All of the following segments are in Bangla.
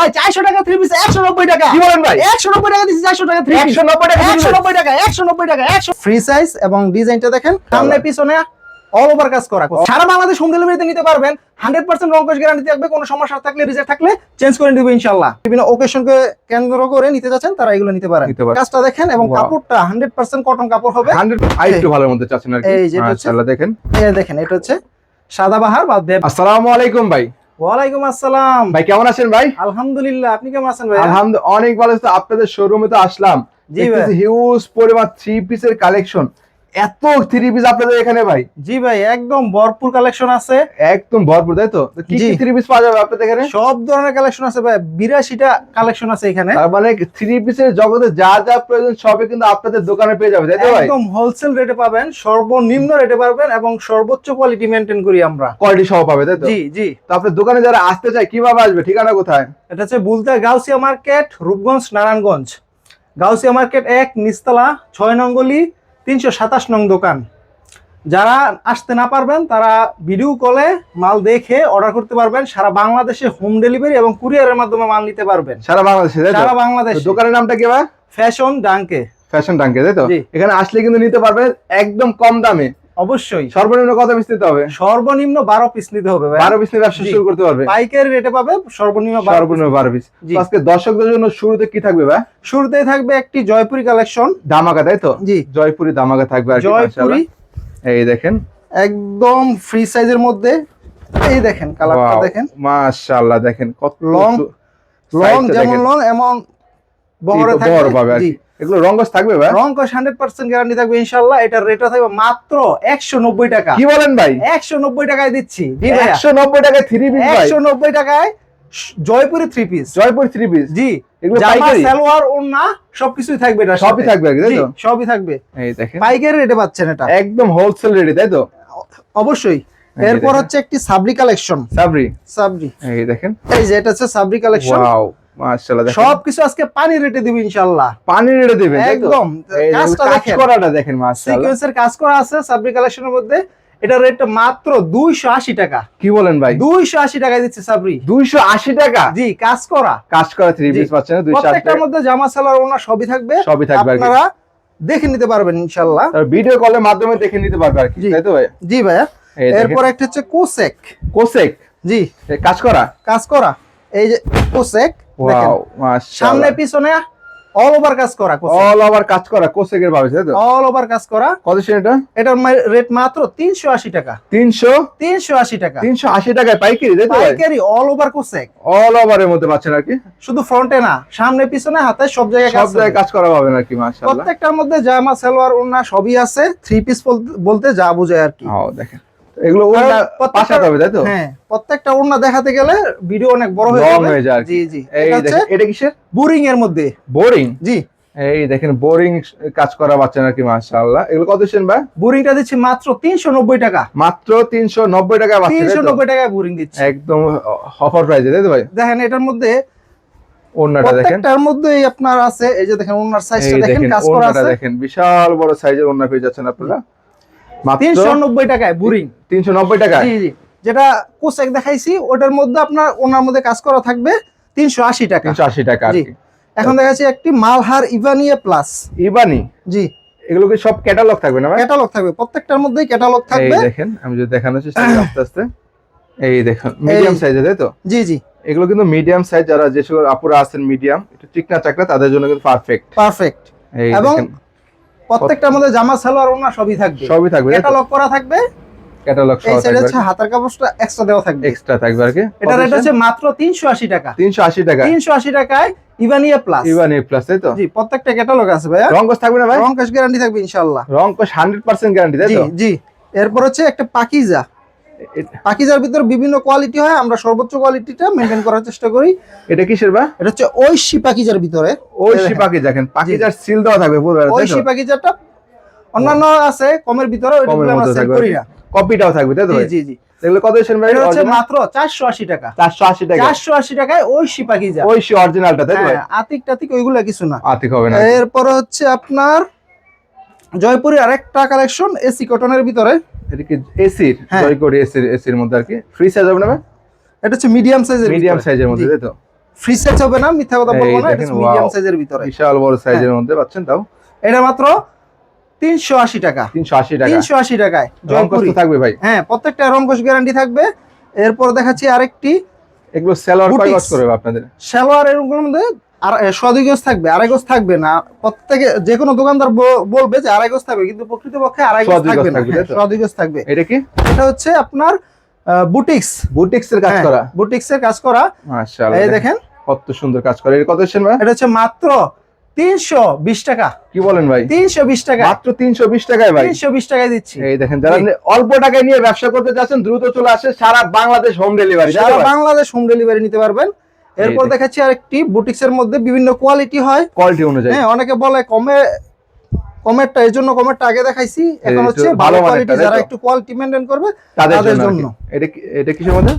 ভাই চারশো টাকা থ্রি পিস একশো নব্বই টাকা। কি বলেন ভাই? একশো নব্বই টাকা টাকা থ্রি 190 টাকা একশো নব্বই টাকা একশো নব্বই টাকা একশো ফ্রি সাইজ এবং ডিজাইনটা দেখেন সামনে পিছনে অল ওভার কাজ করা। সারা বাংলাদেশ হোম ডেলিভারিতে নিতে পারবেন। হান্ড্রেড পার্সেন্ট রঙ্কশ গ্যারান্টি থাকবে কোনো সমস্যা থাকলে রিজেক্ট থাকলে চেঞ্জ করে দিবে ইনশাল্লাহ বিভিন্ন ওকেশনকে কেন্দ্র করে নিতে যাচ্ছেন তারা এগুলো নিতে পারেন। কাজটা দেখেন এবং কাপড়টা হান্ড্রেড পার্সেন্ট কটন কাপড় হবে। হান্ড্রেড আরেকটু ভালোর মধ্যে চাচ্ছেন আর কি। এই যে এটা হচ্ছে- মাশাআল্লাহ দেখেন। এই দেখেন এটা হচ্ছে সাদাবাহার বা দেব আসসালামু আলাইকুম ভাই। ওয়ালাইকুম আসসালাম। ভাই কেমন আছেন ভাই? আলহামদুলিল্লাহ আপনি কেমন আছেন ভাই আলহামদুলিল্লাহ অনেক ভালো। আছে আপনাদের শোরুমে তো আসলাম। জি ভাই। হিউজ পরিমাণ থ্রি পিসের কালেকশন এত থ্রি পিস আপনাদের এখানে ভাই? জি ভাই একদম ভরপুর কালেকশন আছে। একদম ভরপুর তাই তো? কি কি থ্রি পিস পাওয়া যাবে আপনাদের এখানে? সব ধরনের কালেকশন আছে ভাই বিরাশিটা কালেকশন আছে এখানে। তার মানে থ্রি পিসের জগতে যা যা প্রয়োজন সবই কিন্তু আপনাদের দোকানে পেয়ে যাবে তাই তো ভাই? একদম হোলসেল রেটে পাবেন সর্বনিম্ন রেটে পাবেন এবং সর্বোচ্চ কোয়ালিটি মেনটেন করি আমরা। কোয়ালিটি সহ পাবে তাই তো? জি জি। তো আপনার দোকানে যারা আসতে চায় কীভাবে আসবে? ঠিকানা কোথায়? এটা হচ্ছে বুলতা গাউসিয়া মার্কেট রূপগঞ্জ নারায়ণগঞ্জ। গাউসিয়া মার্কেট এক নিস্তলা ছয় নঙ্গলি তিনশো সাতাশ নং দোকান। যারা আসতে না পারবেন তারা ভিডিও কলে মাল দেখে অর্ডার করতে পারবেন। সারা বাংলাদেশে হোম ডেলিভারি এবং কুরিয়ারের মাধ্যমে মাল নিতে পারবেন। সারা বাংলাদেশে সারা বাংলাদেশ। দোকানের নামটা কি ভাই? ফ্যাশন ডাঙ্কে ফ্যাশন ডাঙ্কে তাই তো? এখানে আসলে কিন্তু নিতে পারবেন একদম কম দামে। অবশ্যই। সর্বনিম্ন কত পিস নিতে হবে? সর্বনিম্ন বারো পিস নিতে হবে বারো পিস নিয়ে ব্যবসা শুরু করতে পারবে? পাইকারি রেটে পাবে সর্বনিম্ন সর্বনিম্ন বারো পিস। আজকে দর্শকদের জন্য শুরুতে কি থাকবে ভাই? শুরুতেই থাকবে একটি জয়পুরি কালেকশন। ধামাকা তাই তো? জি। জয়পুরি ধামাকা থাকবে আর জয়পুরি। এই দেখেন। একদম ফ্রি সাইজের মধ্যে। এই দেখেন কালারটা দেখেন। মাশাআল্লাহ দেখেন কত লং লং যেমন লং এমন বহরে এই তো বড় পাবে আর কি। এগুলো রঙ্গস থাকবে ভাই? রং কস হান্ড্রেড পার্সেন্ট গ্যারান্টি থাকবে এটার রেটটা থাকবে মাত্র একশো নব্বই টাকা। কি বলেন ভাই? একশো নব্বই টাকায় দিচ্ছি। জি ভাইয়া। একশো নব্বই টাকায় থ্রি পিস ভাই। টাকায় শ- Jaipuri three piece Jaipur piece জি। এগুলো পাইকারি? সালোয়ার ওড়না সবকিছুই থাকবে এটা সবই থাকবে তাই তো? সবই থাকবে। এই দেখেন। পাইকারি রেটে পাচ্ছেন এটা। একদম হোলসেল তাই তো? অবশ্যই। এরপর হচ্ছে একটি সাবরি কালেকশন সাবরি সাবরি এই দেখেন। এই যে এটা হচ্ছে সাবরি কালেকশন ওয়াও মাশাআল্লাহ সবকিছু আজকে পানি রেটে দিবি ইনশাল্লাহ পানি রেডে দিবেন একদম কাজটা কাজ দেখেন। করাটা দেখেন মাশাআল্লাহ। সিকোয়েন্সের কাজ করা আছে সাবরি কালেকশনের মধ্যে। এটা রেটটা মাত্র দুইশো আশি টাকা। কি বলেন ভাই? দুইশো আশি টাকায় দিচ্ছে সাবরি দুইশো আশি টাকা? জি কাজ করা। কাজ করা থ্রি। পিস পাচ্ছেন প্রত্যেকটার মধ্যে জামা সালোয়ার ওনার সবই থাকবে। সবই থাকবে আপনারা দেখে নিতে পারবেন ইনশাল্লাহ ভিডিও কলের মাধ্যমে দেখে নিতে পারবে আর কি। তাই তো ভাই? জি ভাইয়া। এরপর একটা হচ্ছে কোসেক। কোসেক? জি। কাজ করা? কাজ করা। এই যে কোসেক দেখেন সামনে পিছনে অল ওভার কাজ করা অল ওভার কাজ করা কোসেকের ভাবে তাই তো? অল ওভার কাজ করা। কত এটা? এটার রেট মাত্র তিনশো আশি টাকা। তিনশো? তিনশো আশি টাকা। তিনশো আশি টাকায় পাইকারি তাই তো? পাইকারি অল ওভার কোসেক। অল ওভারের মধ্যে পাচ্ছেন আর কি? শুধু ফ্রন্টে না সামনে পিছনে হাতে সব জায়গায় সব কাজ জায়গায় কাজ করা পাবেন আর কি মাশাআল্লাহ। প্রত্যেকটার মধ্যে জামা সালোয়ার ওড়না সবই আছে থ্রি পিস বলতে যা বোঝায় আর কি। ও দেখেন। এগুলো ওড়না পাশাতে হবে তাই তো? হ্যাঁ প্রত্যেকটা ওড়না দেখাতে গেলে ভিডিও অনেক বড় হয়ে যাবে। হয়ে যায় জি এটা কিসের? বুরিং এর মধ্যে। বোরিং জি। এই দেখেন বোরিং কাজ করা পাচ্ছেন আর কি মাশাআল্লাহ। এগুলো কত দিচ্ছেন ভাই? বুরিংটা দিচ্ছি মাত্র তিনশো নব্বই টাকা। মাত্র তিনশো নব্বই টাকায় পাচ্ছেন তিনশো তাই তো? নব্বই টাকায় বুরিং দিচ্ছি। একদম অফার প্রাইসে তাই তো ভাই? দেখেন এটার মধ্যে ওড়নাটা দেখেন। প্রত্যেকটার মধ্যেই আপনার আছে এই যে দেখেন ওনার সাইজটা দেখেন কাজ করা আছে। দেখেন বিশাল বড় সাইজের ওড়না পেয়ে যাচ্ছেন আপনারা। টাকায় বুরিং। টাকা জি জি। যেটা কোসেক দেখাইছি ওটার মধ্যে আপনার ওনার মধ্যে কাজ করা থাকবে তিনশো আশি টাকা। তিনশো আশি টাকা জি। এখন দেখাচ্ছি একটি মালহার ইভানিয়ে প্লাস। ইবানি জি। এগুলো কি সব ক্যাটালগ থাকবে না ক্যাটালগ থাকবে প্রত্যেকটার মধ্যেই ক্যাটালগ এই থাকবে। দেখেন আমি যদি দেখানোর চেষ্টা করি আস্তে আস্তে। এই দেখুন মিডিয়াম সাইজে তাই তো? জি জি। এগুলো কিন্তু মিডিয়াম সাইজ যারা যে সকল আপুরা আছেন মিডিয়াম একটু চিকনা চাকনা তাদের জন্য কিন্তু পারফেক্ট পারফেক্ট এবং দেখেন প্রত্যেকটার মধ্যে জামা সালোয়ার ওনা সবই থাকবে। সবই থাকবে। ক্যাটালগ করা থাকবে। ক্যাটালগ সহ সাইডে থাকবে হচ্ছে হাতার কাপড়টা এক্সট্রা দেওয়া থাকবে। এক্সট্রা থাকবে আর কি। এটা রেট হচ্ছে মাত্র তিনশো আশি টাকা। তিনশো আশি টাকা। তিনশো আশি টাকায় ইভানিয়া প্লাস প্লাস তাই তো? জি প্রত্যেকটা ক্যাটালগ আছে ভাই রং থাকবে না ভাই? রং গ্যারান্টি থাকবে ইনশাআল্লাহ। রং গ্যারান্টি তাই জি তো? জি। এরপর হচ্ছে একটা পাকিজা। পাকিজার ভিতর বিভিন্ন কোয়ালিটি হয় আমরা সর্বোচ্চ কোয়ালিটিটা মেনটেন করার চেষ্টা করি। এটা কিসের বা? এটা হচ্ছে ঐশী পাকিজার ভিতরে। ওই এই দেখেন। পাখিটার সিল দেওয়া থাকবে পুরো ঐশী পাকিজারটা অন্যান্য আছে কমের ভিতরে ওইগুলো আমরা সেল করি না। কপিটাও থাকবে তাই তো জি জি জি। এগুলো কত দিচ্ছেন ভাই? হচ্ছে মাত্র চারশো আশি টাকা। চারশো আশি টাকা। চারশো আশি টাকায় ঐশী পাকিজা ওই অরিজিনালটা তাই তো? হ্যাঁ, আতিক টাতিক ওইগুলো কিছু না। আতিক হবে না। এরপরে হচ্ছে আপনার জয়পুরি আরেকটা কালেকশন এসি কটনের ভিতরে। এটা কি এসির হ্যাঁ। জয়কোড এসির এসির মধ্যে আর কি। ফ্রি সাইজ হবে না এটা হচ্ছে মিডিয়াম সাইজের মিডিয়াম সাইজের মধ্যে তাই তো? ফ্রি সাইজ হবে না মিথ্যা কথা বলব না এটা মিডিয়াম সাইজের ভিতরে। বিশাল বড় সাইজের মধ্যে পাচ্ছেন তাও? এটা মাত্র তিনশো আশি টাকা। টাকায় থাকবে ভাই? হ্যাঁ প্রত্যেকটা গ্যারান্টি থাকবে। এরপর দেখাচ্ছি আরেকটি। এগুলো সেলোয়ার কয় আপনাদের? সালোয়ার এরগুলোর মধ্যে আর সদুই গজ থাকবে আড়াই গজ থাকবে না। প্রত্যেকে যে কোনো দোকানদার বলবে যে আড়াই গজ থাকবে কিন্তু প্রকৃতপক্ষে আড়াই গজ থাকবে না। সদুই গজ থাকবে। এটা কি? এটা হচ্ছে আপনার বুটিক্স বুটিক্স। এর কাজ করা। বুটিক্স এর কাজ করা। মাশাআল্লাহ এই দেখেন। কত সুন্দর কাজ করে। এর কত এসেছেন ভাই? এটা হচ্ছে মাত্র তিনশো বিশ টাকা। কি বলেন ভাই? তিনশো বিশ টাকা। মাত্র তিনশো বিশ টাকায় ভাই। তিনশো বিশ টাকায় দিচ্ছি। এই দেখেন যারা অল্প টাকায় নিয়ে ব্যবসা করতে চাচ্ছেন দ্রুত চলে আসে সারা বাংলাদেশ হোম ডেলিভারি সারা বাংলাদেশ হোম ডেলিভারি নিতে পারবেন। এরপর। দেখাচ্ছি আরেকটি বুটিক্স এর মধ্যে বিভিন্ন কোয়ালিটি হয়। কোয়ালিটি অনুযায়ী। হ্যাঁ অনেকে বলে কমে কমেরটা এই জন্য কমেরটা আগে দেখাইছি এখন হচ্ছে ভালো কোয়ালিটি যারা একটু কোয়ালিটি মেনটেন করবে তাদের জন্য। এটা এটা কিসের মধ্যে?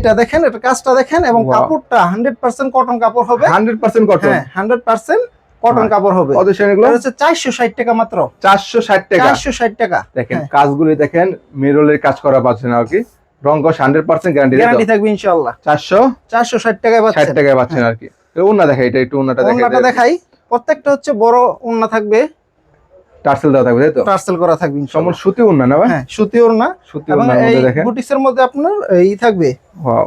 এটা দেখেন। এটা কাজটা দেখেন এবং কাপড়টা হান্ড্রেড পার্সেন্ট কটন কাপড় হবে। হান্ড্রেড পার্সেন্ট কটন হ্যাঁ হান্ড্রেড পার্সেন্ট কটন হ্যাঁ। কাপড় হবে। কত এটা হচ্ছে চারশো ষাট টাকা মাত্র। চারশো ষাট টাকা। চারশো ষাট টাকা। দেখেন হ্যাঁ। কাজগুলি দেখেন মেরোলের কাজ করা পাচ্ছেন আর কি। রঙ্কশ হান্ড্রেড পার্সেন্ট গ্যারান্টি গ্যারান্টি থাকবে ইনশাল্লাহ চারশো? চারশো ষাট টাকায় ষাট টাকায় পাচ্ছেন আর কি। উন্না দেখা এটা একটু উন্নাটা ওন্নাটা দেখা। দেখাই। প্রত্যেকটা হচ্ছে বড় ওন্না থাকবে। টার্সেল দেওয়া থাকবে তাই তো? টার্সেল করা থাকবে সুতি উন্না না হ্যাঁ সুতি সুতি মধ্যে দেখেন। বুটিক্স মধ্যে আপনার এই থাকবে। ওয়াও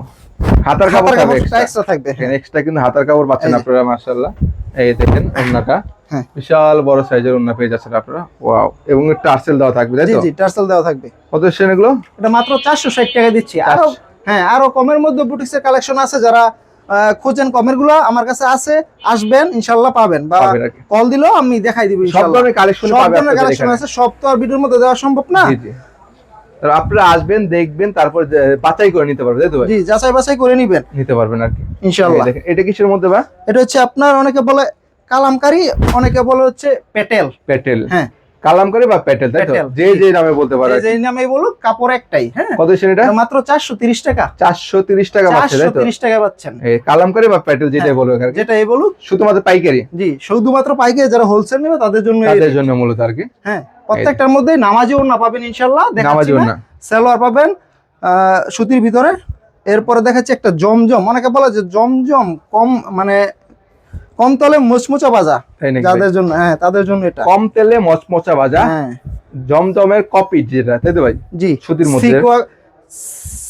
হাতার কাপড় থাকবে এক্সট্রা থাকবে। এক্সট্রা কিন্তু হাতার কাপড় পাচ্ছেন আপনারা মাশাআল্লাহ। এই দেখেন উন্নাটা। হ্যাঁ। বিশাল বড় সাইজের উন্না পেয়ে যাচ্ছেন আপনারা। ওয়াও এবং টার্সেল দেওয়া থাকবে তাই তো? জি টার্সেল দেওয়া থাকবে। কত সেন এগুলো? এটা মাত্র চারশো ষাট টাকা দিচ্ছি। আরও হ্যাঁ আরও কমের মধ্যে বুটিক্সের কালেকশন আছে যারা খুঁজেন কমেরগুলো আমার কাছে আছে আসবেন ইনশাল্লাহ পাবেন। বা পাবেন। কল দিলেও আমি দেখাই দিব সব ধরনের কালেকশন সব ধরনের কালেকশন আছে সব তো আর ভিডিওর মধ্যে দেওয়া সম্ভব না। জি জি। আপনারা আসবেন দেখবেন তারপর বাছাই করে নিতে পারবেন তাই তো জি যাচাই বাছাই করে নিবেন। নিতে পারবেন আর কি। দেখেন, এটা কিসের মধ্যে বা এটা হচ্ছে আপনার অনেকে বলে কালামকারি অনেকে বলে হচ্ছে পেটেল। পেটেল। হ্যাঁ। কালামকারি বা পেটেল তাই তো? যে। যে নামে বলতে পারে যে নামে বলুক কাপড় একটাই হ্যাঁ। কত এটা মাত্র চারশো তিরিশ টাকা। চারশো তিরিশ টাকা পাচ্ছে চারশো তাই তো? তিরিশ টাকা পাচ্ছেন। এই কালামকারি বা পেটেল যেটাই হ্যাঁ, বলব এখানে যেটা এই বলুক। শুধুমাত্র পাইকারি? জি শুধুমাত্র পাইকারি যারা হোলসেল নেবে তাদের জন্য তাদের জন্য মূলত আর কি। হ্যাঁ প্রত্যেকটার মধ্যে নামাজিও না পাবেন ইনশাল্লাহ নামাজি দেখাচ্ছি না সালোয়ার পাবেন আহ, সুতির ভিতরে। এরপরে দেখাচ্ছি একটা জমজম। অনেকে বলে যে জমজম কম মানে কম তলে মুচমুচা নাকি যাদের জন্য হ্যাঁ তাদের জন্য এটা। কম তেলে মচমচা ভাজা হ্যাঁ। জমজমের কপি যেটা তাই তো ভাই? জি সুতির মধ্যে।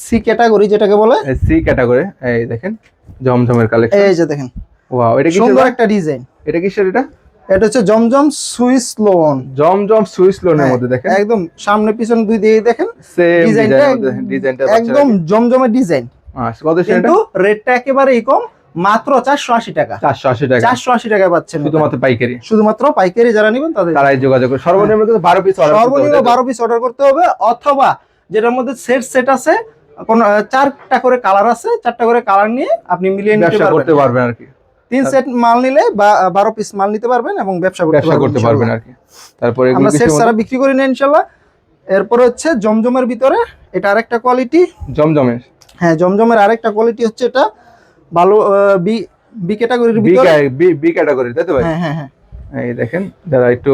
সি ক্যাটাগরি যেটাকে বলে। সি ক্যাটাগরি এই দেখেন জমজমের কালেকশন। এই যে দেখেন। ওয়াও এটা কি সুন্দর একটা ডিজাইন। এটা কিসের এটা? এটা হচ্ছে Zamzam Swiss lawn. Zamzam Swiss লোনের মধ্যে দেখেন। একদম সামনে পিছনে দুই দিকে দেখেন। ডিজাইনটা ডিজাইনটা একদম জমজমের ডিজাইন। কত সেটা? কিন্তু রেটটা একেবারেই কম। মাত্র চারশো আশি টাকা। চারশো আশি টাকা। চারশো আশি টাকা পাচ্ছেন শুধুমাত্র পাইকারি? শুধুমাত্র পাইকারি যারা নেবেন তাদের। তারাই যোগাযোগ সর্বনিম্ন কিন্তু বারো পিস অর্ডার সর্বনিম্ন বারো পিস অর্ডার করতে হবে অথবা যেটার মধ্যে সেট সেট আছে কোন চারটা করে কালার আছে চারটা করে কালার নিয়ে আপনি মিলিয়ে নিতে করতে পারবেন। আর কি। তিন সেট মাল নিলে বা বারো পিস মাল নিতে পারবেন এবং ব্যবসা করতে ব্যবসা করতে পারবেন আর কি। তারপরে আমরা সেট সারা বিক্রি করি না ইনশাল্লাহ। এরপরে হচ্ছে জমজমের ভিতরে এটা আরেকটা কোয়ালিটি জমজমের। হ্যাঁ জমজমের আরেকটা কোয়ালিটি হচ্ছে এটা। ভালো বি বি ক্যাটাগরির বি ভিতরে? বি ক্যাটাগরি তাই তো ভাই? হ্যাঁ হ্যাঁ হ্যাঁ। এই দেখেন যারা একটু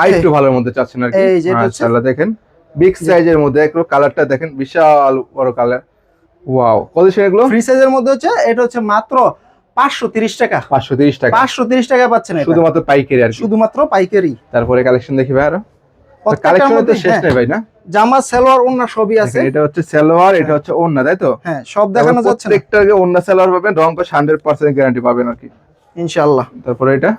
আর একটু ভালোর মধ্যে চাচ্ছেন আর কি। মাশাআল্লাহ দেখেন বিগ সাইজের মধ্যে একটু কালারটা দেখেন বিশাল বড় কালার ওয়াও কত এগুলো? ফ্রি সাইজের মধ্যে হচ্ছে এটা হচ্ছে মাত্র পাঁচশো তিরিশ টাকা। পাঁচশো তিরিশ টাকা। পাঁচশো তিরিশ টাকা পাচ্ছেন এটা। শুধুমাত্র পাইকারি আর কি। শুধুমাত্র পাইকারি। তারপরে কালেকশন দেখি ভাই আরও। কালেকশন তো শেষ হ্যাঁ, নেই ভাই না? জামা সালোয়ার ওন্না সবই আছে। এটা হচ্ছে সালোয়ার এটা হচ্ছে ওন্না তাই তো? হ্যাঁ সব দেখানো যাচ্ছে প্রত্যেকটা প্রত্যেকটাকে ওন্না সালোয়ার পাবেন রং হান্ড্রেড পার্সেন্ট গ্যারান্টি পাবেন আর কি। ইনশাআল্লাহ। তারপরে এটা?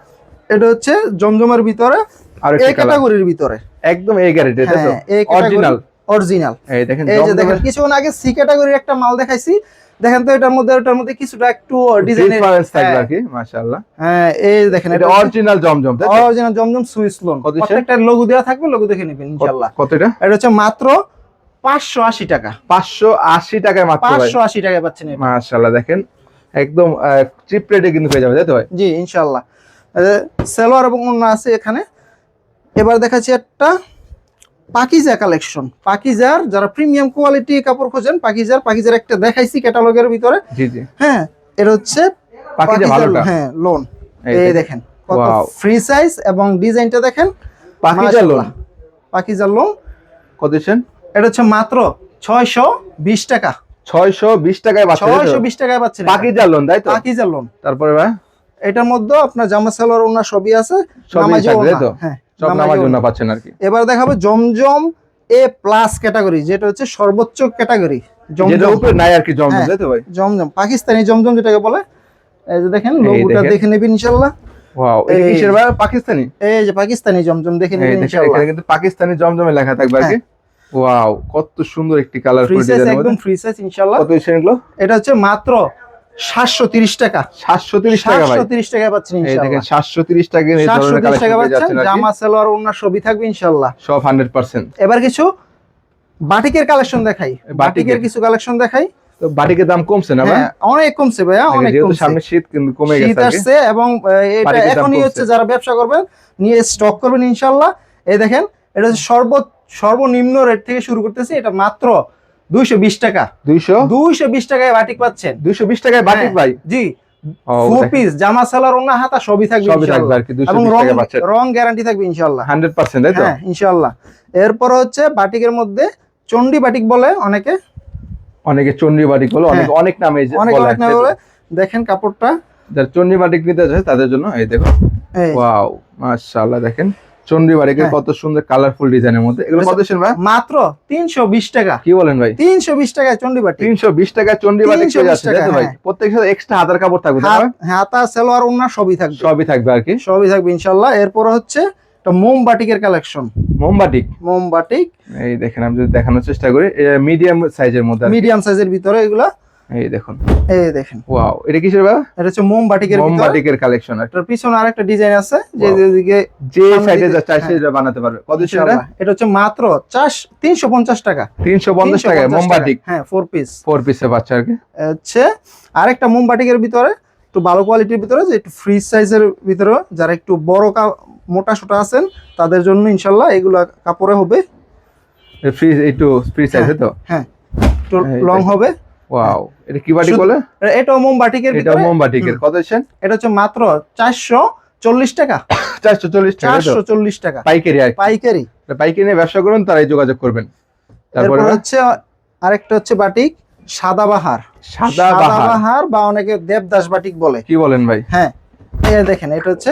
এটা হচ্ছে জমজমের ভিতরে আর এই ক্যাটাগরির ভিতরে। একদম এই গ্যারান্টি তাই তো? হ্যাঁ অরিজিনাল অরিজিনাল এই দেখেন এই যে দেখেন কিছুক্ষণ আগে সি ক্যাটাগরির একটা মাল দেখাইছি। দেখেন তো এটার মধ্যে ওটার মধ্যে কিছুটা একটু ডিজাইনের ডিফারেন্স থাকবে আর কি মাশাআল্লাহ। হ্যাঁ এই দেখেন এটা অরিজিনাল জমজম তাই অরিজিনাল জমজম সুইস লোন? প্রত্যেকটা লোগো দেওয়া থাকবে লোগো দেখে নেবেন ইনশাআল্লাহ। কত এটা? এটা হচ্ছে মাত্র পাঁচশো আশি টাকা। পাঁচশো আশি টাকায় মাত্র পাঁচশো আশি টাকায় পাচ্ছেন এটা। মাশাআল্লাহ দেখেন একদম চিপ রেটে কিন্তু পেয়ে যাবে তাই তো জি ইনশাল্লাহ সালোয়ার এবং অন্য আছে এখানে। এবার দেখাচ্ছি একটা পাকিজা কালেকশন। পাকিজার যারা প্রিমিয়াম কোয়ালিটি কাপড় খোঁজেন পাকিজার পাকিজার একটা দেখাইছি ক্যাটালগের ভিতরে। জি জি। হ্যাঁ এটা হচ্ছে ভালোটা? হ্যাঁ লোন এই দেখেন। কত ফ্রি সাইজ এবং ডিজাইনটা দেখেন পাকিজা লোন। পাকিজার লোন কত দিচ্ছেন? এটা হচ্ছে মাত্র ছয়শো বিশ টাকা। ছয়শো বিশ টাকায় পাচ্ছেন তাই তো? ছয়শো বিশ টাকায় পাচ্ছেন পাকিজার লোন তাই তো? পাকিজার লোন তারপরে ভাই? এটার মধ্যে আপনার জামা সালোয়ার ওনার সবই আছে সবই নামাজি থাকবে, তো? হ্যাঁ। সব নামার জন্য পাচ্ছেন আর কি। এবার দেখাবো জমজম এ প্লাস ক্যাটাগরি যেটা হচ্ছে সর্বোচ্চ ক্যাটাগরি জমজম। উপরে নাই আর কি জমজম হ্যাঁ। তাই তো ভাই? জমজম। পাকিস্তানি জমজম যেটাকে বলে এই যে দেখেন লোগোটা দেখে নেবেন ইনশাল্লাহ ওয়াও এটা কিসের ভাই? পাকিস্তানি? এই যে পাকিস্তানি জমজম দেখে এই নেবেন দেখেন এখানে কিন্তু পাকিস্তানি জমজমে লেখা থাকবে আর কি। ওয়াও কত সুন্দর একটি ফ্রি সাইজ একদম ফ্রি সাইজ কত এটা হচ্ছে মাত্র সাতশো তিরিশ টাকা। 730 টাকা ভাই। সাতশো তিরিশ টাকা পাচ্ছেন এই দেখেন ইনশাল্লাহ 730 টাকা সাতশো তিরিশ টাকা পাচ্ছেন জামা সালোয়ার ওনার সবই থাকবে ইনশাল্লাহ। সব 100% এবার কিছু বাটিকের কালেকশন দেখাই। বাটিকের। কিছু কালেকশন দেখাই। বাটিকের দাম কমছে না হ্যাঁ অনেক কমছে ভাইয়া অনেক যেহেতু কমছে। সামনে শীত কিন্তু কমে শীত গেছে আসছে এবং এটা এখনই হচ্ছে যারা ব্যবসা করবেন নিয়ে স্টক করবেন ইনশাল্লাহ। এই দেখেন এটা হচ্ছে সর্ব সর্বনিম্ন রেট থেকে শুরু করতেছি এটা মাত্র দুইশো বিশ টাকা। 200 দুইশো বিশ টাকায় বাটিক পাচ্ছেন। 220 টাকায় বাটিক হ্যাঁ, ভাই? জি। দেখেন, পিস জামা সালোয়ার ওনা হাতা সবই থাকবে সবই থাকবে আর কি এবং 220 রং গ্যারান্টি থাকবে ইনশাল্লাহ। 100% তাই তো? হ্যাঁ ইনশাল্লাহ। এরপর হচ্ছে বাটিকের মধ্যে চন্ডি বাটিক বলে অনেকে। অনেকে চন্ডী বাটিক বলে অনেক হ্যাঁ। অনেক নামে যে অনেক বলে অনেক নামে বলে। দেখেন কাপড়টা। যারা চন্ডী বাটিক নিতে চায় তাদের জন্য এই দেখো। ওয়াও মাশাআল্লাহ দেখেন। চন্ডী বাটিকের হ্যাঁ। কত সুন্দর কালারফুল ডিজাইনের মধ্যে। এগুলো কত সেন ভাই? মাত্র তিনশো বিশ টাকা। কি বলেন ভাই? তিনশো বিশ টাকায় চন্ডি বাটিক 320 টাকা চন্ডী 320 পেয়ে যাচ্ছে ভাই। হ্যাঁ। প্রত্যেক সাথে এক্সট্রা হাতার কাপড় থাকবে ভাই? হাতা সালোয়ার ওনা সবই থাকবে। সবই থাকবে আর কি। সবই থাকবে ইনশাল্লাহ। এরপর হচ্ছে একটা মোম বাটিকের কালেকশন মোমবাটিক? মোমবাটিক। এই দেখেন আমি যদি দেখানোর চেষ্টা করি মিডিয়াম সাইজের মধ্যে। মিডিয়াম সাইজের ভিতরে এগুলা এই দেখুন। এই দেখেন। ওয়াও এটা কিসের ভাই? এটা হচ্ছে মোম বাটিকের কালেকশন এটার পিছনে আরেকটা ডিজাইন আছে যে যেদিকে যে সাইডে যা চাই হ্যাঁ। সেটা বানাতে পারবে। কত সেটা এটা? হচ্ছে মাত্র চাষ তিনশো পঞ্চাশ টাকা। 350 টাকা। 350 মোমবাটিক হ্যাঁ ফোর পিস ফোর পিসে হচ্ছে আরেকটা মোম বাটিকের ভিতরে একটু ভালো কোয়ালিটির ভিতরে যে একটু ফ্রি সাইজের ভিতরে যারা একটু বড় মোটা সোটা আছেন তাদের জন্য ইনশাল্লাহ এগুলা কাপড়ে হবে। ফ্রি একটু ফ্রি সাইজে তো? হ্যাঁ। লং হবে। ওয়াও এটা কি বাটিক বলে? এটাও মোম বাটিকের এটা মোমবাটিকের কত সেন এটা হচ্ছে মাত্র চারশো চল্লিশ টাকা। 440 টাকা তাই তো? চারশো চল্লিশ টাকা। পাইকারি পাইকারি। এটা পাইকারি নিয়ে ব্যবসা করুন তারাই যোগাযোগ করবেন। তারপরে হচ্ছে আরেকটা হচ্ছে বাটিক সাদাবাহার। সাদা বাহার সাদাবাহার বা অনেকে দেবদাস বাটিক বলে। কি বলেন ভাই? হ্যাঁ এই দেখেন এটা হচ্ছে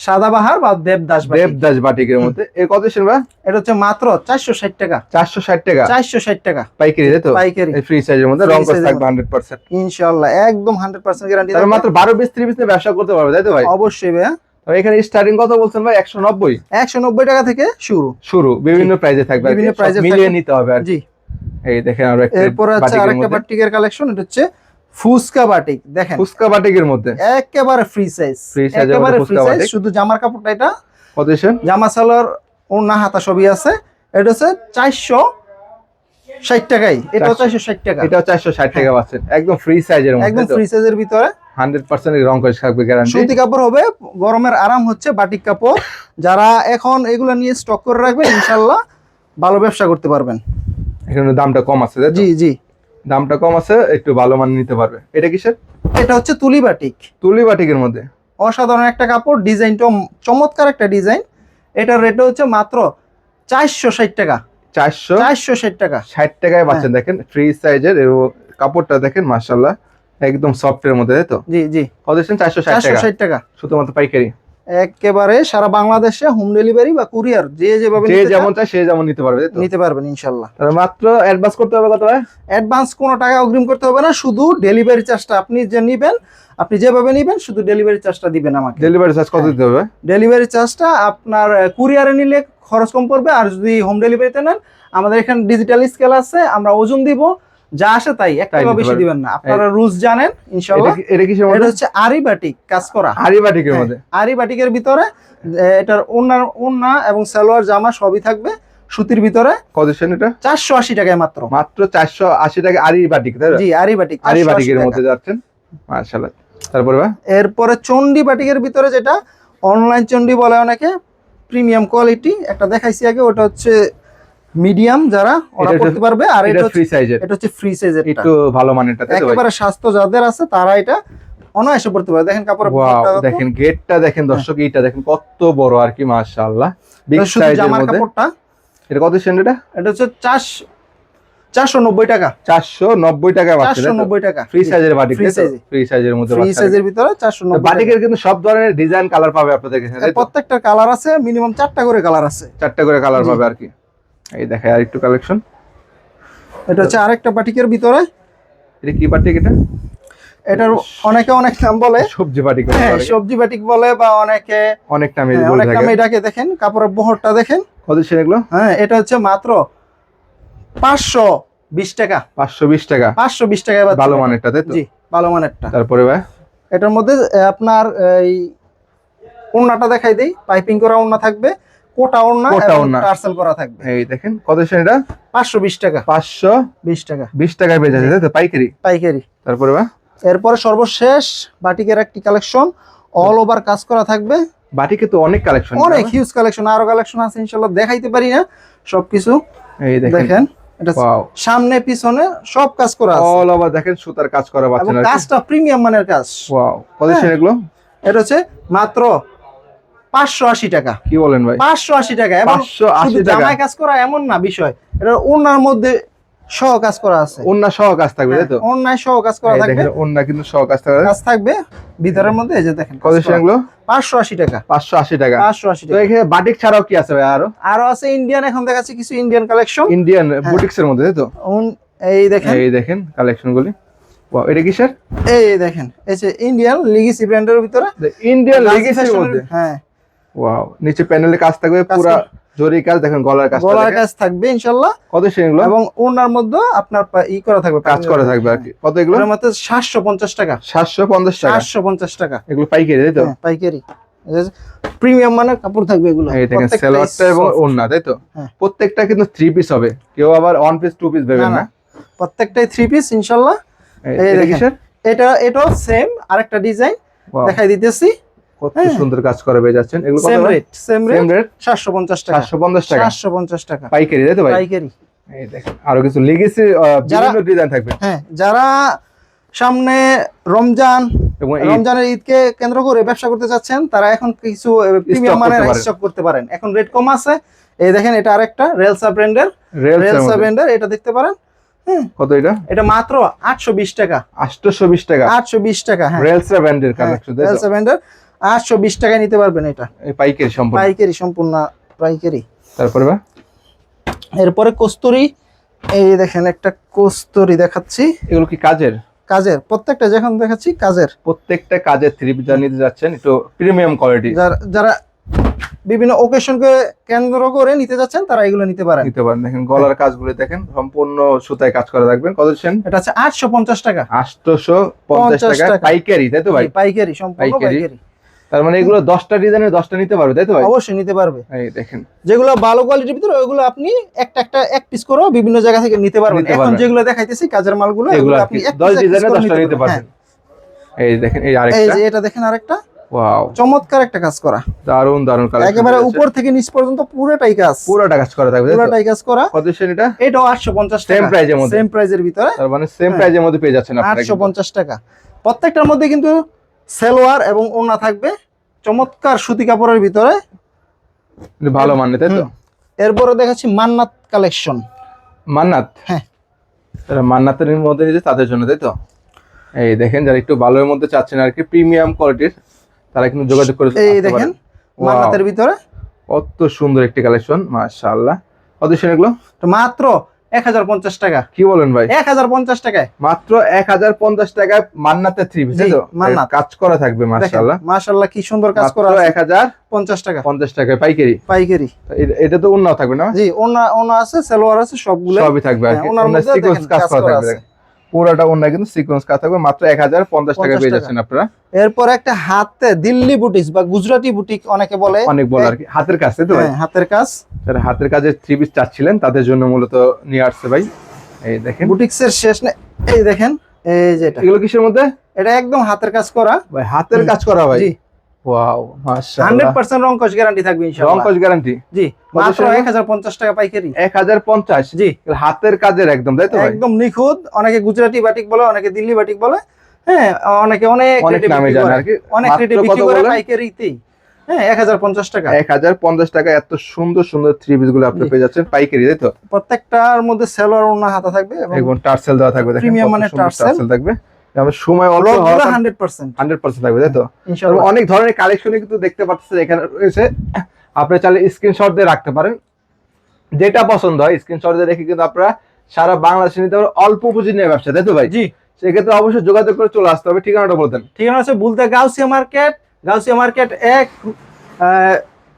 সাদাবাহার বা দেবদাস দেবদাস বাটিকের মধ্যে। এর কত সেন ভাই? এটা হচ্ছে মাত্র চারশো ষাট টাকা। 460 টাকা? চারশো ষাট টাকা। পাইকারি তাই তো? পাইকারি। ফ্রি সাইজের মধ্যে রং কস থাকবে 100% ইনশাল্লাহ একদম হান্ড্রেড পার্সেন্ট গ্যারান্টি তাহলে মাত্র 12 20 30 পিসে ব্যবসা করতে পারবে তাই তো ভাই? অবশ্যই ভাইয়া। তো এখানে স্টার্টিং কত বলছেন ভাই? 190 একশো নব্বই টাকা থেকে শুরু। শুরু বিভিন্ন প্রাইজে থাকবে বিভিন্ন এ মিলিয়ে নিতে হবে আর জি। এই দেখেন আরও একটা এরপর আছে আরেকটা। বাটিকের কালেকশন এটা হচ্ছে ফুসকা বাটিক দেখেন। ফুচকা বাটিকের মধ্যে? একেবারে ফ্রি সাইজ একেবারে ফ্রি সাইজ। শুধু জামার কাপড়টা এটা। সেন জামা সালোয়ার ওড়না হাতা সবই আছে। এটা হচ্ছে চারশো ষাট টাকাই এটাও চারশো ষাট টাকা। এটাও 460 টাকা পাচ্ছেন। একদম ফ্রি সাইজের মধ্যে তো। ফ্রি সাইজের ভিতরে। 100% রং কস থাকবে গ্যারান্টি সুতি কাপড় হবে গরমের আরাম হচ্ছে বাটিক কাপড়। যারা এখন এগুলো নিয়ে স্টক করে রাখবে ইনশাল্লাহ ভালো ব্যবসা করতে পারবেন। এখানে দামটা কম আছে জি জি। দামটা কম আছে একটু ভালো মান নিতে পারবে। এটা কিসের? এটা হচ্ছে তুলি বাটিক। তুলি বাটিকের মধ্যে। অসাধারণ একটা কাপড় ডিজাইনটাও চমৎকার একটা ডিজাইন। এটার রেট হচ্ছে মাত্র চারশো ষাট টাকা। চারশো চারশো ষাট টাকা। ষাট টাকায় পাচ্ছেন দেখেন ফ্রি সাইজের এবং কাপড়টা দেখেন মাশাল্লাহ একদম সফট এর মধ্যে তাই তো? জি জি। কত চারশো টাকা। ষাট টাকা। শুধুমাত্র পাইকারি। একেবারে সারা বাংলাদেশে হোম ডেলিভারি বা কুরিয়ার যে যেভাবে যে যেমন চায় সে যেমন নিতে পারবে নিতে পারবেন ইনশাল্লাহ। তাহলে মাত্র অ্যাডভান্স করতে হবে কত ভাই? অ্যাডভান্স কোনো টাকা অগ্রিম করতে হবে না শুধু ডেলিভারি চার্জটা আপনি যে নেবেন আপনি যেভাবে নেবেন শুধু ডেলিভারি চার্জটা দিবেন আমাকে। ডেলিভারি চার্জ কত। দিতে হবে? ডেলিভারি চার্জটা আপনার কুরিয়ারে নিলে খরচ কম পড়বে আর যদি হোম ডেলিভারিতে নেন আমাদের এখানে ডিজিটাল স্কেল আছে আমরা ওজন দিব যা আসে তাই এক টাকা বেশি দিবেন না। আপনারা রুলস জানেন এটা ইনশাল্লাহ কি- এটা এটা হচ্ছে আরি বাটিক কাজ করা হাড়ি বাটিকের হ্যাঁ, মধ্যে। আরি বাটিকের ভিতরে এটার ওড়না ওড়না এবং সালোয়ার জামা সবই থাকবে সুতির ভিতরে। কত সেন এটা? চারশো আশি টাকায় মাত্র। মাত্র চারশো আশি টাকা আরি বাটিক তাই? জি আরি বাটিক আরি 480 বাটিকের টাকা। মধ্যে যাচ্ছেন? মাশাল্লাহ তারপরে এরপরে চন্ডি বাটিকের ভিতরে যেটা অনলাইন চন্ডি বলে অনেকে প্রিমিয়াম কোয়ালিটি একটা দেখাইছি আগে ওটা হচ্ছে মিডিয়াম যারা এটা করতে পারবে আর এটা ফ্রি সাইজের এটা হচ্ছে ফ্রি সাইজের একটু ভালো মানেরটা একেবারে স্বাস্থ্য যাদের আছে তারা এটা অনায়াসে পড়তে পারে দেখেন কাপড়ের ওয়াও দেখেন গেটটা দেখেন দর্শক এইটা দেখেন কত বড় আর কি মাশাআল্লাহ। বিগ সাইজের জামার মধ্যে। কাপড়টা। এটা কত সেন্ট এটা? এটা হচ্ছে চাষ চারশো নব্বই টাকা। চারশো নব্বই টাকা পাচ্ছে চারশো নব্বই টাকা। ফ্রি সাইজের বাটিক ফ্রি সাইজের মধ্যে ফ্রি সাইজের ভিতরে চারশো তো নব্বই বাটিকের কিন্তু সব ধরনের ডিজাইন কালার পাবে আপনাদের কাছে প্রত্যেকটা কালার আছে মিনিমাম চারটা করে কালার আছে। চারটা করে কালার পাবে আর কি। এই দেখে আর একটু কালেকশন এটা হচ্ছে আরেকটা বাটিকের ভিতরে। এটা কি বাটিক এটা? এটার অনেকে অনেক নাম বলে। সবজি বাটিক হ্যাঁ সবজি বাটিক বলে বা অনেকে অনেক নামে হ্যাঁ, অনেক নামে এটাকে দেখেন কাপড়ের বহরটা দেখেন। কত এগুলো? হ্যাঁ এটা হচ্ছে মাত্র পাঁচশো বিশ টাকা। পাঁচশো বিশ টাকা। পাঁচশো বিশ টাকায় পাচ্ছেন ভালো। মানেরটা তাই তো? জি ভালো মানেরটা। তারপরে ভাই? এটার মধ্যে আপনার এই ওড়নাটা দেখাই দেই। পাইপিং করা ওড়না থাকবে। কোটা ওড়না কোটা এবং ওড়না। টার্সেল করা থাকবে। এই দেখেন কত ছিল এটা? পাঁচশো বিশ টাকা। টাকায় তো? পাইকারি? পাইকারি। তারপরে এরপরে সর্বশেষ বাটিকের একটি কালেকশন। অল ওভার কাজ করা থাকবে। বাটিকে তো অনেক কালেকশন অনেক হিউজ কালেকশন আরও কালেকশন আছে দেখাইতে পারি না। সবকিছু এই দেখেন। এটা সামনে পিছনে সব কাজ করা আছে। অল ওভার দেখেন সুতার কাজ করা কাজটা প্রিমিয়াম মানের কাজ। ওয়াও কত হ্যাঁ। এগুলো? এটা হচ্ছে মাত্র পাঁচশো আশি টাকা। কি বলেন ভাই? পাঁচশো আশি টাকা। পাঁচশো আশি টাকা। কাজ করা এমন না বিষয় এটা ওনার মধ্যে সহ কাজ করা আছে। অন্য সহ কাজ থাকবে তাই তো? অন্যায় সহ কাজ করা থাকবে। অন্য কিন্তু সহ কাজ থাকবে। কাজ থাকবে। ভিতরের মধ্যে এই যে দেখেন কত পাঁচশো আশি টাকা। পাঁচশো আশি টাকা। পাঁচশো আশি তো টাকা। এখানে বাটিক ছাড়াও কি আছে ভাই আরও? আরও আছে ইন্ডিয়ান এখন দেখাচ্ছি কিছু ইন্ডিয়ান কালেকশন ইন্ডিয়ান বুটিক্স এর মধ্যে তাই তো? এই দেখেন। এই দেখেন কালেকশন গুলি Wow, এটা কি স্যার এই দেখেন এই যে ইন্ডিয়ান লিগিসি ব্র্যান্ডের ভিতরে। ইন্ডিয়ান গাজী মধ্যে? হ্যাঁ। ওয়াও নিচে প্যানেলে কাজ থাকবে পুরা জরি কাজ দেখেন গলার কাজ গলার কাজ থাকবে ইনশাল্লাহ। কত সেগুলো এবং ওনার মধ্যে আপনার ই করা থাকবে কাজ করা থাকবে আর কি। কত এগুলো? এগুলোর মধ্যে সাতশো পঞ্চাশ টাকা। সাতশো পঞ্চাশ টাকা। সাতশো পঞ্চাশ টাকা। এগুলো পাইকারি তাই তো? হ্যাঁ, পাইকারি। প্রিমিয়াম মানের কাপড় থাকবে এগুলো। এই দেখেন সেলোয়ারটা এবং। ওড়না তাই তো? হ্যাঁ। প্রত্যেকটা কিন্তু থ্রি পিস হবে। কেউ আবার ওয়ান পিস টু পিস না, ভেবেন না, প্রত্যেকটাই থ্রি পিস ইনশাল্লাহ। এই দেখেন। এটা এটাও সেম আরেকটা ডিজাইন দেখাই দিতেছি। কত হ্যাঁ। সুন্দর কাজ করে পেয়ে যাচ্ছেন। এগুলো কত same rate same rate rate সাতশো পঞ্চাশ টাকা। সাতশো পঞ্চাশ টাকা? সাতশো পঞ্চাশ টাকা। পাইকারি তাই তো ভাই? পাইকারি। এই দেখেন আরও কিছু লেগেসি যারা- বিভিন্ন ডিজাইন থাকবে। হ্যাঁ যারা সামনে রমজান রমজানের ঈদকে কেন্দ্র করে ব্যবসা করতে চাচ্ছেন তারা এখন কিছু প্রিমিয়াম মানের। স্টক করতে পারেন। এখন রেট কম আছে। এই দেখেন এটা আরেকটা রেলসা ব্র্যান্ডের রেলস ব্র্যান্ডের এটা দেখতে পারেন। হ্যাঁ। কত এটা? এটা মাত্র আটশো বিশ টাকা। আটশোশো বিশ টাকা। আটশো বিশ টাকা হ্যাঁ। রেলস ব্র্যান্ডের কালেকশন রেলসা ব্র্যান্ডের আটশো বিশ টাকায় নিতে পারবেন এটা। এই পাইকারি সম্পূর্ণ? পাইকারি সম্পূর্ণ পাইকারি। তারপরে ভাই এরপরে কস্তুরি এই দেখেন একটা কস্তুরি দেখাচ্ছি। এগুলো কি কাজের? কাজের প্রত্যেকটা যখন দেখাচ্ছি কাজের। প্রত্যেকটা কাজের থ্রি পিস নিতে যাচ্ছেন একটু প্রিমিয়াম কোয়ালিটি যারা যারা বিভিন্ন ওকেশনকে কেন্দ্র করে নিতে যাচ্ছেন তারা এগুলো নিতে পারেন। নিতে পারেন। দেখেন গলার কাজগুলো দেখেন সম্পূর্ণ সুতায় কাজ করা থাকবেন। কত দিচ্ছেন? এটা হচ্ছে আটশো পঞ্চাশ টাকা। আটশোশো পঞ্চাশ টাকা। টাকা। পাইকারি তাই তো ভাই? পাইকারি সম্পূর্ণ পাইকারি। তার মানে এগুলো দশটা ডিজাইনের দশটা নিতে পারবে তাই তো ভাই? অবশ্যই নিতে পারবে। এই দেখেন। যেগুলো ভালো কোয়ালিটির ভিতরে ওইগুলো আপনি একটা একটা এক পিস করেও বিভিন্ন জায়গা থেকে নিতে পারবেন। এখন যেগুলো দেখাইতেছি কাজের মালগুলো এগুলো আপনি কি এক দশ piece এক piece ডিজাইনের করে দশটা নিতে পারবেন। পারবেন। এই দেখেন এই হ্যাঁ। এই আরেকটা যে এটা দেখেন আরেকটা। ওয়াও। চমৎকার একটা কাজ করা। দারুণ দারুণ কালেকশন একেবারে উপর থেকে নিচ পর্যন্ত পুরোটাই কাজ। পুরোটা কাজ করা থাকবে পুরোটাই কাজ করা। কত দিচ্ছেন এটা? এটাও আটশো পঞ্চাশ Same price এর মধ্যে? সেম প্রাইজের ভিতরে। তার মানে সেম হ্যাঁ। প্রাইজের মধ্যে পেয়ে যাচ্ছেন আপনারা আটশো কিন্তু। পঞ্চাশ টাকা। প্রত্যেকটার মধ্যে কিন্তু সেলোয়ার এবং ওড়না থাকবে চমৎকার সুতি কাপড়ের ভিতরে। ভালো মানে তাই তো। এরপরে দেখাচ্ছি মান্নাত কালেকশন। মান্নাত? হ্যাঁ। মান্নাতের মধ্যে নিয়েছে তাদের জন্য তাই তো? এই দেখেন যারা একটু ভালোর মধ্যে চাচ্ছেন আর কি প্রিমিয়াম কোয়ালিটির তারা কিন্তু যোগাযোগ করে এই দেখেন। মান্নাতের ভিতরে। অত সুন্দর একটি কালেকশন মাশাআল্লাহ। কত এগুলো? তো মাত্র এক হাজার পঞ্চাশ টাকা। কি বলেন ভাই? এক হাজার পঞ্চাশ টাকায়। মাত্র এক হাজার পঞ্চাশ টাকায় মান্নাতের থ্রি পিস তো? মান্নাত। কাজ করা থাকবে মাশাআল্লাহ। কি সুন্দর কাজ করা মাত্র আছে। এক হাজার পঞ্চাশ টাকা। পঞ্চাশ টাকায় পাইকারি। পাইকারি। এটা তো অন্য থাকবে না? জি আছে সেলোয়ার আছে সবগুলো। সবই থাকবে আর হ্যাঁ, মধ্যে কাজ করা থাকবে। পুরোটা অন্য কিন্তু সিকোয়েন্স কাজ থাকবে। মাত্র এক হাজার পঞ্চাশ টাকা পেয়ে যাচ্ছেন আপনারা। এরপর একটা হাতে দিল্লি বুটিক্স বা গুজরাটি বুটিক অনেকে বলে। অনেক বলে আর কি। হাতের কাজ তাই তো হ্যাঁ, হাতের কাজ। যারা হাতের কাজে থ্রি পিস চাচ্ছিলেন তাদের জন্য মূলত নিয়ে আসছে ভাই। এই দেখেন। বুটিক্স এর শেষ নেই এই দেখেন এই যেটা এগুলো কিসের মধ্যে? এটা একদম হাতের কাজ করা। ভাই হাতের কাজ করা ভাই। জি। ওয়াও মাশাআল্লাহ পার্সেন্ট রং কস গ্যারান্টি থাকবে ইনশাআল্লাহ। রংকশ গ্যারান্টি জি মাত্র সেটা? এক হাজার পঞ্চাশ টাকা পাইকারি। এক হাজার পঞ্চাশ? জি। হাতের কাজের একদম তাই তো একদম নিখুঁত অনেকে গুজরাটি বাটিক বলে অনেকে দিল্লি বাটিক বলে হ্যাঁ অনেকে অনেক অনেক নামে জানে আর কি। অনেক রেটে বিক্রি করে? পাইকারিতেই। হ্যাঁ টাকা। এত সুন্দর সুন্দর থ্রি পিসগুলো আপনি পেয়ে যাচ্ছেন পাইকারি তাই তো? প্রত্যেকটার মধ্যে সেলোয়ার ওনা হাতা থাকবে এবং এবং টার্সেল দেওয়া থাকবে দেখেন টার্সেল। টার্সেল থাকবে। সময় অল্প হান্ড্রেড পার্সেন্ট হান্ড্রেড পার্সেন্ট থাকবে তাই তো? অনেক ধরনের কালেকশন কিন্তু দেখতে পাচ্ছেন এখানে রয়েছে। আপনি চাইলে স্ক্রিনশট দিয়ে রাখতে পারেন। যেটা পছন্দ হয় স্ক্রিনশট দিয়ে রেখে কিন্তু আপনারা সারা বাংলাদেশে নিতে পারেন। অল্প পুঁজি নিয়ে ব্যবসা তাই তো ভাই? জি। সেক্ষেত্রে অবশ্যই যোগাযোগ করে চলে আসতে হবে। ঠিকানাটা বলতেন ঠিকানা আছে বলতে গাউসিয়া মার্কেট। গাউসিয়া মার্কেট এক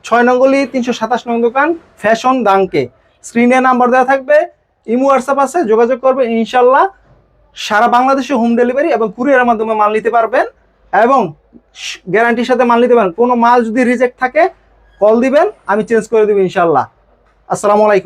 ছয় নঙ্গলি তিনশো সাতাশ নং দোকান ফ্যাশন দাংকে স্ক্রিনে নাম্বার দেওয়া থাকবে। ইমো হোয়াটসঅ্যাপ আছে যোগাযোগ করবে ইনশাল্লাহ। সারা বাংলাদেশে হোম ডেলিভারি এবং কুরিয়ারের মাধ্যমে মাল নিতে পারবেন এবং গ্যারান্টির সাথে মাল নিতে পারেন কোনো মাল যদি রিজেক্ট থাকে কল দিবেন, আমি চেঞ্জ করে দেবো ইনশাল্লাহ আসসালামু আলাইকুম।